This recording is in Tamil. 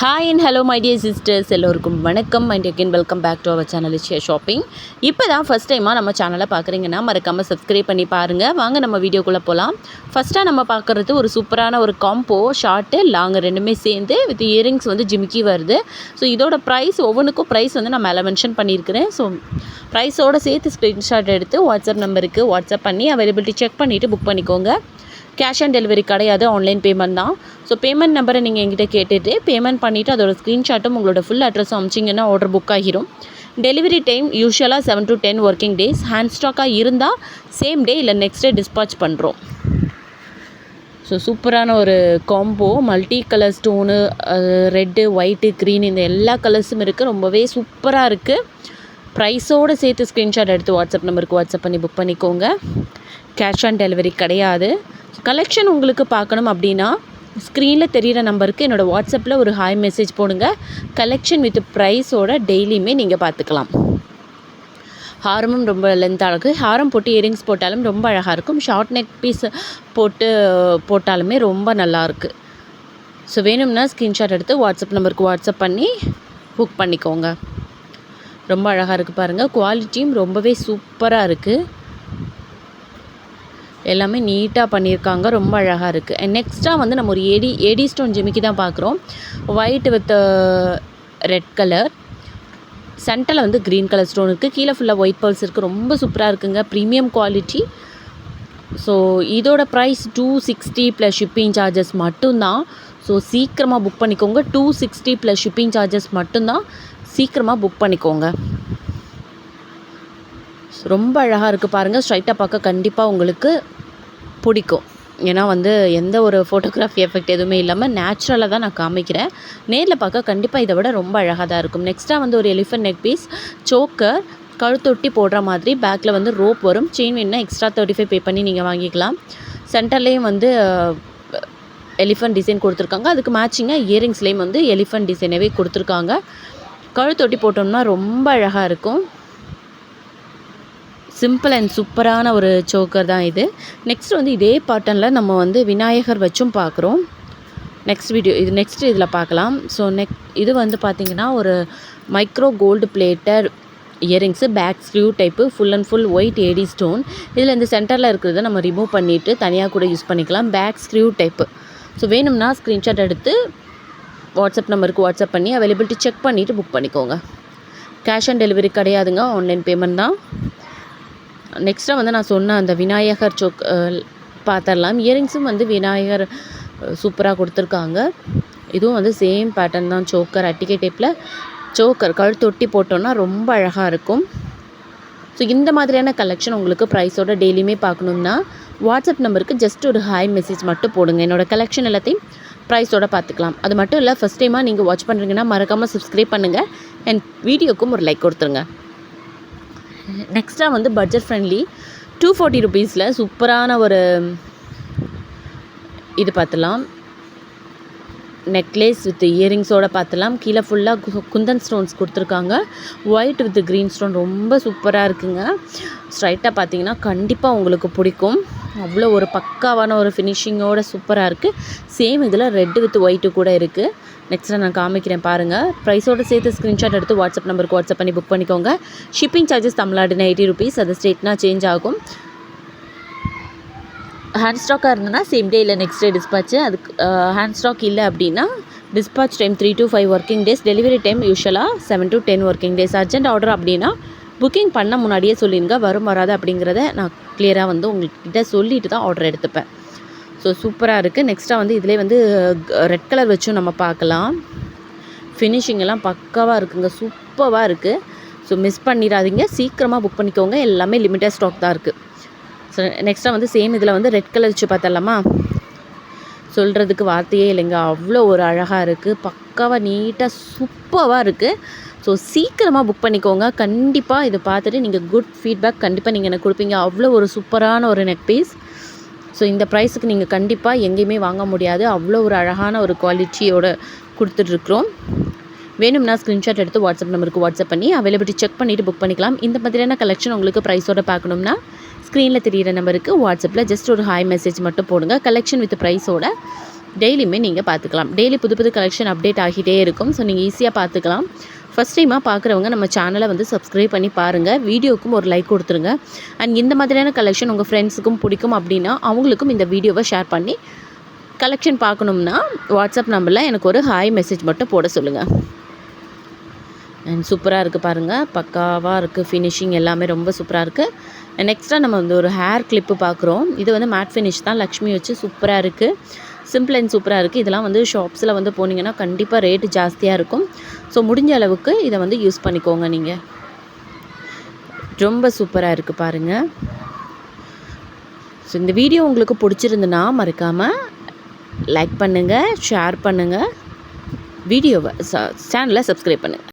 Hi and hello my dear sisters எல்லோருக்கும் வணக்கம். And again welcome back to our channel share shopping இப்போ தான் ஃபஸ்ட் டைமாக நம்ம சேனலை பார்க்குறீங்கன்னா மறக்காமல் சப்ஸ்கிரைப் பண்ணி பாருங்கள் வாங்க நம்ம வீடியோக்குள்ளே போகலாம் ஃபஸ்ட்டாக நம்ம பார்க்குறது ஒரு சூப்பரான ஒரு காம்போ ஷார்ட்டு லாங் ரெண்டுமே சேர்ந்து வித் இயரிங்ஸ் வந்து ஜிமிக்கி வருது. ஸோ இதோட ப்ரைஸ் ஒவ்வொன்றுக்கும் ப்ரைஸ் வந்து நான் மேலே மென்ஷன் பண்ணியிருக்கிறேன். ஸோ ப்ரைஸோடு சேர்த்து ஸ்க்ரீன்ஷாட் எடுத்து வாட்ஸ்அப் நம்பருக்கு வாட்ஸ்அப் பண்ணி அவைலபிலிட்டி செக் பண்ணிவிட்டு புக் பண்ணிக்கோங்க. கேஷ் ஆன் டெலிவரி கிடையாது ஆன்லைன் பேமெண்ட் தான். ஸோ பேமெண்ட் நம்பரை நீங்கள் எங்கிட்ட கேட்டுட்டு பேமெண்ட் பண்ணிவிட்டு அதோட ஸ்க்ரீன்ஷாட்டும் உங்களோட ஃபுல் அட்ரஸும் அமிச்சிங்கன்னா ஆர்டர் புக் ஆகிரும். டெலிவரி டைம் யூஸ்வலாக seven to ten working days hand ஸ்டாக்காக இருந்தால் சேம் டே இல்லை நெக்ஸ்ட் டே டிஸ்பாச் பண்ணுறோம் ஸோ சூப்பரான ஒரு combo multi colour stone red white green இந்த எல்லா கலர்ஸும் இருக்குது ரொம்பவே சூப்பராக இருக்குது ப்ரைஸோடு சேர்த்து ஸ்க்ரீன்ஷாட் எடுத்து வாட்ஸ்அப் நம்பருக்கு வாட்ஸ்அப் பண்ணி புக் பண்ணிக்கோங்க. கேஷ் ஆன் டெலிவரி கிடையாது கலெக்ஷன் உங்களுக்கு பார்க்கணும் அப்படின்னா ஸ்க்ரீனில் தெரிகிற நம்பருக்கு என்னோடய வாட்ஸ்அப்பில் ஒரு ஹாய் மெசேஜ் போடுங்க. கலெக்ஷன் வித் ப்ரைஸோட டெய்லியுமே நீங்கள் பார்த்துக்கலாம். ஹாரமும் ரொம்ப லென்த்தாக இருக்குது ஹாரம் போட்டு இயரிங்ஸ் போட்டாலும் ரொம்ப அழகாக இருக்கும். ஷார்ட் நெக் பீஸ் போட்டு போட்டாலுமே ரொம்ப நல்லாயிருக்கு ஸோ வேணும்னா ஸ்க்ரீன்ஷாட் எடுத்து வாட்ஸ்அப் நம்பருக்கு வாட்ஸ்அப் பண்ணி புக் பண்ணிக்கோங்க. ரொம்ப அழகாக இருக்குது பாருங்கள் குவாலிட்டியும் ரொம்பவே சூப்பராக இருக்குது எல்லாமே நீட்டாக பண்ணியிருக்காங்க. ரொம்ப அழகாக இருக்குது நெக்ஸ்ட்டாக வந்து நம்ம ஒரு ஏடி ஏடி ஸ்டோன் ஜிமிக்கி தான் பார்க்குறோம். ஒயிட் வித் ரெட் கலர் சென்டரில் வந்து க்ரீன் கலர் ஸ்டோன் இருக்குது கீழே ஃபுல்லாக ஒயிட் பர்ல்ஸ் இருக்குது ரொம்ப சூப்பராக இருக்குங்க. ப்ரீமியம் குவாலிட்டி ஸோ இதோட price two sixty plus shipping charges மட்டும்தான். ஸோ சீக்கிரமாக புக் பண்ணிக்கோங்க. Two sixty plus shipping charges மட்டும்தான். சீக்கிரமாக புக் பண்ணிக்கோங்க. ரொம்ப அழகாக இருக்குது பாருங்கள் ஸ்ட்ரைட்டாக பார்க்க கண்டிப்பாக உங்களுக்கு பிடிக்கும். ஏன்னா வந்து எந்த ஒரு ஃபோட்டோகிராஃபி எஃபெக்ட் எதுவுமே இல்லாமல் நேச்சுரலாக தான் நான் காமிக்கிறேன். நேரில் பார்க்க கண்டிப்பாக இதை விட ரொம்ப அழகாக தான் இருக்கும். நெக்ஸ்ட்டாக வந்து ஒரு எலிஃபென்ட் நெக் பீஸ் சோக்கர் கழுத்தொட்டி போடுற மாதிரி பேக்கில் வந்து ரோப் வரும். செயின் வேணுன்னா எக்ஸ்ட்ரா தேர்ட்டி ஃபைவ் பே பண்ணி நீங்கள் வாங்கிக்கலாம். சென்டர்லேயும் வந்து எலிஃபண்ட் டிசைன் கொடுத்துருக்காங்க. அதுக்கு மேட்சிங்காக இயரிங்ஸ்லேயும் வந்து எலிஃபென்ட் டிசைனவே கொடுத்துருக்காங்க. கழுத்தொட்டி போட்டோம்னா ரொம்ப அழகாக இருக்கும். சிம்பிள் அண்ட் சூப்பரான ஒரு சோக்கர் தான் இது. நெக்ஸ்ட் வந்து இதே பாட்டனில் நம்ம வந்து விநாயகர் வச்சும் பார்க்குறோம் நெக்ஸ்ட் வீடியோ இது நெக்ஸ்ட் இதில் பார்க்கலாம் ஸோ நெக் இது வந்து பார்த்திங்கன்னா ஒரு micro gold plated earrings back screw type full and full white AD stone இதில் இந்த சென்டரில் இருக்கிறத நம்ம ரிமூவ் பண்ணிவிட்டு தனியாக கூட யூஸ் பண்ணிக்கலாம். பேக் ஸ்க்ரூ டைப்பு ஸோ வேணும்னா ஸ்க்ரீன்ஷாட் எடுத்து வாட்ஸ்அப் நம்பருக்கு வாட்ஸ்அப் பண்ணி அவைலபிலிட்டி செக் பண்ணிவிட்டு புக் பண்ணிக்கோங்க. கேஷ் ஆன் டெலிவரி கிடையாதுங்க. ஆன்லைன் பேமெண்ட் தான். நெக்ஸ்ட்டாக வந்து நான் சொன்ன அந்த விநாயகர் சோக் பார்த்துடலாம் இயரிங்ஸும் வந்து விநாயகர் சூப்பராக கொடுத்துருக்காங்க. இதுவும் வந்து சேம் பேட்டர்ன் தான் சோக்கர் அட்டிகை டைப்பில் சோக்கர் கழுத்தொட்டி போட்டோன்னா ரொம்ப அழகாக இருக்கும். ஸோ இந்த மாதிரியான கலெக்ஷன் உங்களுக்கு ப்ரைஸோட டெய்லியுமே பார்க்கணுன்னா வாட்ஸ்அப் நம்பருக்கு ஜஸ்ட் ஒரு ஹாய் மெசேஜ் மட்டும் போடுங்க. என்னோடய கலெக்ஷன் எல்லாத்தையும் ப்ரைஸோட பார்த்துக்கலாம். அது மட்டும் இல்லை ஃபஸ்ட் டைமாக நீங்கள் வாட்ச் பண்ணுறீங்கன்னா மறக்காமல் சப்ஸ்கிரைப் பண்ணுங்கள் அண்ட் வீடியோக்கும் ஒரு லைக் கொடுத்துருங்க. நெக்ஸ்ட்டாக வந்து பட்ஜெட் ஃப்ரெண்ட்லி டூ ஃபார்ட்டி ருபீஸில் சூப்பரான ஒரு இது பார்த்துலாம் நெக்லேஸ் வித் இயரிங்ஸோடு பார்த்துலாம். கீழே ஃபுல்லாக குந்தன் ஸ்டோன்ஸ் கொடுத்துருக்காங்க. ஒயிட் வித் க்ரீன் ஸ்டோன் ரொம்ப சூப்பராக இருக்குங்க. ஸ்ட்ரைட்டாக பார்த்தீங்கன்னா கண்டிப்பாக உங்களுக்கு பிடிக்கும். அவ்வளோ ஒரு பக்காவான ஒரு ஃபினிஷிங்கோட சூப்பராக இருக்குது சேம் இதில் ரெட்டு வித் ஒயிட்டு கூட இருக்குது நெக்ஸ்ட்டு நான் காமிக்கிறேன் பாருங்கள் ப்ரைஸோடு சேர்த்து ஸ்க்ரீன்ஷாட் எடுத்து வாட்ஸ்அப் நம்பருக்கு வாட்ஸ்அப் பண்ணி புக் பண்ணிக்கோங்க. ஷிப்பிங் சார்ஜஸ் தமிழ்நாடுனா எயிட்டி ருபீஸ் அது ஸ்டேட்னா சேஞ்ச் ஆகும். ஹேண்ட் ஸ்டாக்காக இருந்ததுன்னா சேம் டே இல்லை நெக்ஸ்ட் டே டிஸ்பாச்சு அதுக்கு ஹேண்ட் ஸ்டாக் இல்லை அப்படின்னா dispatch time three to five working days delivery time யூஸ்வலாக seven to ten working days urgent order அப்படின்னா புக்கிங் பண்ண முன்னாடியே சொல்லிடுங்க வரும் வராது அப்படிங்கிறத நான் கிளியராக வந்து உங்கள்கிட்ட சொல்லிட்டு தான் ஆர்டர் எடுத்துப்பேன். ஸோ சூப்பராக இருக்குது நெக்ஸ்ட்டாக வந்து இதிலே வந்து ரெட் கலர் வச்சும் நம்ம பார்க்கலாம். ஃபினிஷிங் எல்லாம் பக்காவாக இருக்குங்க சூப்பராக இருக்குது ஸோ மிஸ் பண்ணிடாதீங்க. சீக்கிரமாக புக் பண்ணிக்கோங்க. எல்லாமே லிமிட்டட் ஸ்டாக் தான் இருக்குது ஸோ நெக்ஸ்ட்டாக வந்து சேம் இதில் வந்து ரெட் கலர் வச்சு பார்த்தலாமா சொல்கிறதுக்கு வார்த்தையே இல்லைங்க. அவ்வளோ ஒரு அழகாக இருக்குது பக்காவாக நீட்டாக சூப்பராக இருக்குது ஸோ சீக்கிரமாக புக் பண்ணிக்கோங்க. கண்டிப்பாக இதை பார்த்துட்டு நீங்கள் குட் ஃபீட்பேக் கண்டிப்பாக நீங்கள் எனக்கு கொடுப்பீங்க. அவ்வளோ ஒரு சூப்பரான ஒரு நெக் பீஸ் ஸோ இந்த ப்ரைஸுக்கு நீங்கள் கண்டிப்பாக எங்கேயுமே வாங்க முடியாது. அவ்வளோ ஒரு அழகான ஒரு குவாலிட்டியோட கொடுத்துட்ருக்குறோம் வேணும்னா ஸ்க்ரீன்ஷாட் எடுத்து வாட்ஸ்அப் நம்பருக்கு வாட்ஸ்அப் பண்ணி அவைலபிலிட்டி செக் பண்ணிவிட்டு புக் பண்ணிக்கலாம். இந்த மாதிரியான கலெக்ஷன் உங்களுக்கு ப்ரைஸோட பார்க்கணும்னா ஸ்க்ரீனில் தெரியிற நம்பருக்கு வாட்ஸ்அப்பில் ஜஸ்ட் ஒரு ஹாய் மெசேஜ் மட்டும் போடுங்க. கலெக்ஷன் வித் ப்ரைஸோட டெய்லியுமே நீங்கள் பார்த்துக்கலாம். டெய்லி புது புது கலெக்ஷன் அப்டேட் ஆகிட்டே இருக்கும். ஸோ நீங்கள் ஈஸியாக பார்த்துக்கலாம். ஃபஸ்ட் டைமாக பார்க்குறவங்க நம்ம சேனலை வந்து சப்ஸ்கிரைப் பண்ணி பாருங்கள் வீடியோக்கும் ஒரு லைக் கொடுத்துருங்க. அண்ட் இந்த மாதிரியான கலெக்ஷன் உங்கள் ஃப்ரெண்ட்ஸுக்கும் பிடிக்கும் அப்படின்னா அவங்களுக்கும் இந்த வீடியோவை ஷேர் பண்ணி கலெக்ஷன் பார்க்கணும்னா வாட்ஸ்அப் நம்பரில் எனக்கு ஒரு ஹாய் மெசேஜ் மட்டும் போட சொல்லுங்கள் சூப்பராக இருக்குது பாருங்கள் பக்காவாக இருக்குது ஃபினிஷிங் எல்லாமே ரொம்ப சூப்பராக இருக்குது நெக்ஸ்ட்டாக நம்ம வந்து ஒரு ஹேர் கிளிப்பு பார்க்குறோம் இது வந்து மேட் ஃபினிஷ் தான். லக்ஷ்மி வச்சு சூப்பராக இருக்குது சிம்பிள் அண்ட் சூப்பராக இருக்குது இதெல்லாம் வந்து ஷாப்ஸில் வந்து போனீங்கன்னா கண்டிப்பாக ரேட்டு ஜாஸ்தியாக இருக்கும். ஸோ முடிஞ்ச அளவுக்கு இதை வந்து யூஸ் பண்ணிக்கோங்க நீங்கள் ரொம்ப சூப்பராக இருக்குது பாருங்கள் ஸோ இந்த வீடியோ உங்களுக்கு பிடிச்சிருந்துன்னா மறக்காமல் லைக் பண்ணுங்கள் ஷேர் பண்ணுங்கள் வீடியோவை சேனலை சப்ஸ்கிரைப் பண்ணுங்கள்